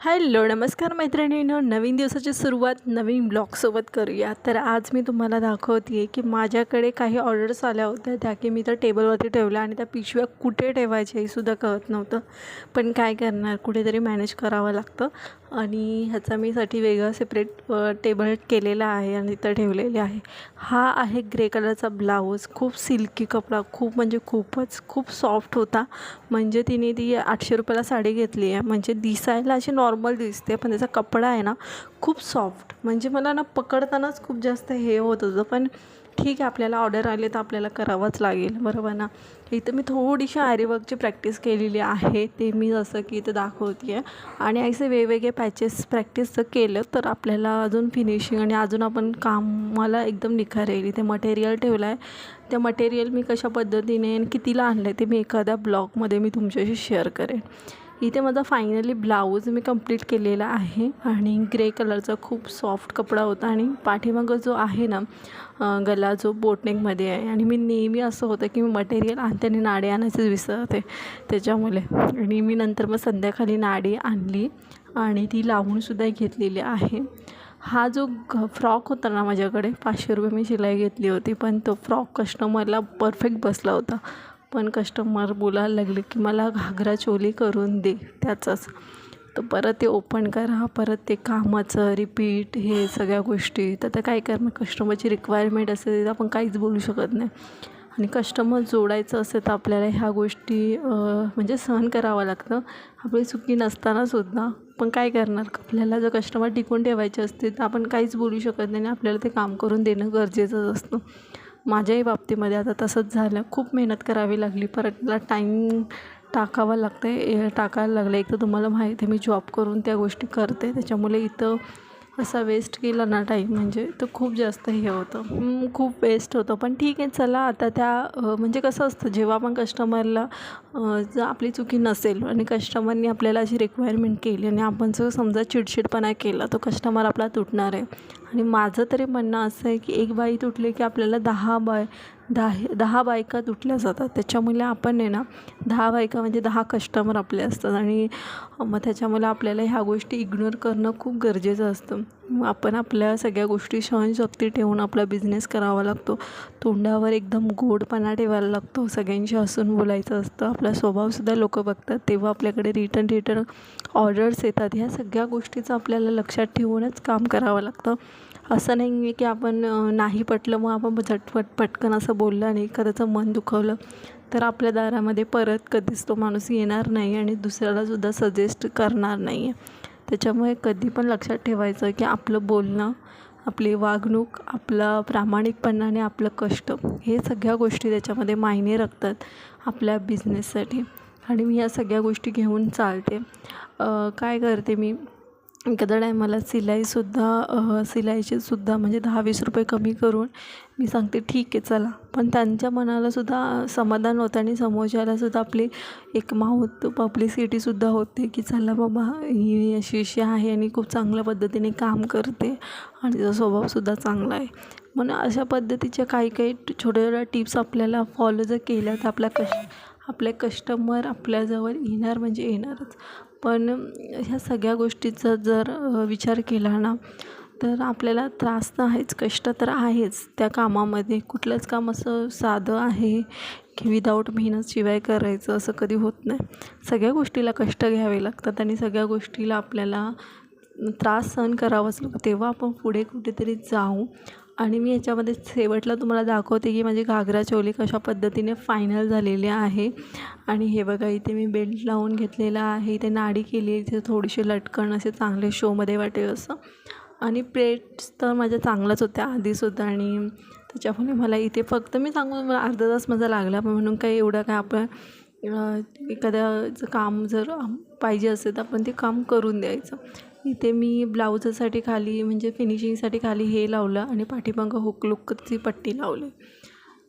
Hello नमस्कार मैत्रिणींनो नवीन दिवसाची सुरुवात नवीन ब्लॉगसोबत करूया. तर आज मी तुम्हाला दाखवते आहे की माझ्याकडे काही ऑर्डर्स आल्या होत्या. त्या की मी तर टेबलवरती ठेवल्या आणि त्या पिशव्या कुठे ठेवायच्या हे सुद्धा कळत नव्हतं. पण काय करणार? कुठेतरी मॅनेज करावं लागतं. आणि ह्याचा मी साठी वेगळं सेपरेट टेबल केलेला आहे आणि तिथं ठेवलेले आहे. हा आहे ग्रे कलरचा ब्लाऊज खूप सिल्की कपडा. खूप म्हणजे खूपच खूप सॉफ्ट होता. म्हणजे तिने ती आठशे रुपयाला साडी घेतली आहे म्हणजे दिसायला अशी नॉर्मल नॉर्मल दिसते पण त्याचा कपडा आहे ना खूप सॉफ्ट म्हणजे मला ना पकडतानाच खूप जास्त हे होत होतं पण ठीक आहे आपल्याला ऑर्डर आले तर आपल्याला करावंच लागेल बरोबर ना? इथं मी थोडीशी आरीवर्कची प्रॅक्टिस केलेली आहे ते मी जसं की इथं दाखवते आहे आणि असे वेगवेगळे पॅचेस प्रॅक्टिस जर केलं तर आपल्याला अजून फिनिशिंग आणि अजून आपण कामाला एकदम निखार येईल. इथे मटेरियल ठेवलं आहे त्या मटेरियल मी कशा पद्धतीने आणि कितीला आणलं आहे ते मी एखाद्या ब्लॉगमध्ये मी तुमच्याशी शेअर करेन. इथे माझा फायनली ब्लाऊज मी कंप्लीट केलेला आहे. आणि ग्रे कलरचा खूप सॉफ्ट कपडा होता आणि पाठीमागं जो आहे ना गला जो बोटनेकमध्ये आहे. आणि मी नेहमी असं होतं की मी मटेरियल आणते आणि नाडे आणायचंच विसरते. त्याच्यामुळे. आणि मी नंतर मग संध्याकाळी नाडी आणली आणि ती लावूनसुद्धा घेतलेली आहे. हा जो ग फ्रॉक होता ना माझ्याकडे पाचशे रुपये मी शिलाई घेतली होती. पण तो फ्रॉक कस्टमरला परफेक्ट बसला होता. पण कस्टमर बोलायला लागले की मला घागरा चोली करून दे त्याचाच. तर परत ते ओपन करा परत ते कामाचं रिपीट हे सगळ्या गोष्टी. तर त्या काय करणार कस्टमरची रिक्वायरमेंट असेल तर आपण काहीच बोलू शकत नाही. आणि कस्टमर जोडायचं असेल तर आपल्याला ह्या गोष्टी म्हणजे सहन करावं लागतं. आपली चुकी नसतानासुद्धा पण काय करणार? आपल्याला जर कस्टमर टिकून ठेवायचे असते तर आपण काहीच बोलू शकत नाही आणि आपल्याला ते काम करून देणं गरजेचंच असतं. माझ्याही बाबतीमध्ये आता तसंच झालं. खूप मेहनत करावी लागली. परत मला टाईम टाकावं लागतं आहे टाकायला लागलं. एक तर तुम्हाला माहिती आहे मी जॉब करून त्या गोष्टी करते. त्याच्यामुळे इथं असा वेस्ट केला ना टाईम म्हणजे तर खूप जास्त हे होतं. खूप वेस्ट होतं. पण ठीक आहे चला आता त्या म्हणजे कसं असतं जेव्हा आपण कस्टमरला जर आपली चुकी नसेल आणि कस्टमरनी आपल्याला अशी रिक्वायरमेंट केली आणि आपण जर समजा चिडचिडपणा केला तो कस्टमर आपला तुटणार आहे. आणि माझं तरी म्हणणं असं आहे की एक बाई तुटली की आपल्याला दहा बाय दहा दहा बायका तुटल्या जातात. त्याच्यामुळे आपण आहे ना दहा बायका म्हणजे दहा कस्टमर आपले असतात. आणि मग त्याच्यामुळे आपल्याला ह्या गोष्टी इग्नोर करणं खूप गरजेचं असतं. आपण आपल्या सगळ्या गोष्टी सहनशक्ती ठेवून आपला बिझनेस करावा लागतो. तोंडावर एकदम गोडपणा ठेवायला लागतो. सगळ्यांशी हसून बोलायचं असतं. आपला स्वभावसुद्धा लोक बघतात. तेव्हा आपल्याकडे रिटर्न रिटर्न ऑर्डर्स येतात. ह्या सगळ्या गोष्टीचं आपल्याला लक्षात ठेवूनच काम करावं लागतं. असं नाही आहे की आपण नाही पटलं मग आपण झटपट पटकन असं बोललं आणि एखाद्याचं मन दुखवलं तर आपल्या दारामध्ये परत कधीच तो माणूस येणार नाही आणि दुसऱ्यालासुद्धा सजेस्ट करणार नाही आहे त्याच्यामुळे कधी पण लक्षात ठेवायचं की आपलं बोलणं आपली वागणूक आपलं प्रामाणिकपणा आणि आपलं कष्ट हे सगळ्या गोष्टी त्याच्यामध्ये मायने राखतात आपल्या बिझनेससाठी आणि मी या सगळ्या गोष्टी घेऊन चालते. काय करते मी? एखाद्या टायमाला सिलाईसुद्धा सिलाईचेसुद्धा म्हणजे दहा वीस रुपये कमी करून मी सांगते ठीक आहे चला. पण त्यांच्या मनालासुद्धा समाधान होतं आणि समोरच्यालासुद्धा आपली एक माऊथ पब्लिसिटीसुद्धा होते की चला बाबा ही अशी अशी आहे आणि खूप चांगल्या पद्धतीने काम करते आणि तिचा स्वभावसुद्धा चांगला आहे. म्हणून अशा पद्धतीच्या काही काही छोट्या छोट्या टिप्स आपल्याला फॉलो जर केल्या तर आपल्या कश आपले कस्टमर आपल्याजवळ येणार म्हणजे येणारच. पण ह्या सगळ्या गोष्टीचा जर विचार केला ना तर आपल्याला त्रास तर आहेच कष्ट तर आहेच त्या कामामध्ये. कुठलंच काम असं साधं आहे की विदाऊट मेहनतशिवाय करायचं असं कधी होत नाही. सगळ्या गोष्टीला कष्ट घ्यावे लागतात आणि सगळ्या गोष्टीला आपल्याला त्रास सहन करावाच लागतो. तेव्हा आपण पुढे कुठेतरी जाऊ आणि मी याच्यामध्ये शेवटला तुम्हाला दाखवते की माझी घागरा चोली कशा पद्धतीने फायनल झालेली आहे. आणि हे बघा इथे मी बेल्ट लावून घेतलेला आहे. इथे नाडी केली आहे. इथे थोडीशी लटकन असे चांगले शोमध्ये वाटेल असं. आणि प्लेट्स तर माझ्या चांगल्याच होत्या आधीसुद्धा आणि त्याच्यामुळे मला इथे फक्त मी सांगू मला अर्धा तास माझा लागला पण म्हणून काही एवढं काय आपण एखाद्याचं काम जर पाहिजे असेल तर आपण ते काम करून द्यायचं. इथे मी ब्लाऊजसाठी खाली म्हणजे फिनिशिंगसाठी खाली हे लावलं आणि पाठीमागं हुक लुकची पट्टी लावली.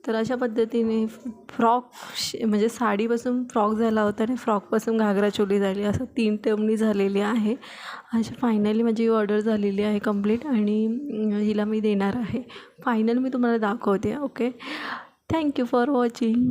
तर अशा पद्धतीने फ्रॉक म्हणजे साडीपासून फ्रॉक झाला होता आणि फ्रॉकपासून घागरा चोली झाली. असं तीन टर्मनी झालेली आहे. अशी फायनली माझी ऑर्डर झालेली आहे कंप्लीट आणि हिला मी देणार आहे. फायनल मी तुम्हाला दाखवते ओके थँक्यू फॉर वॉचिंग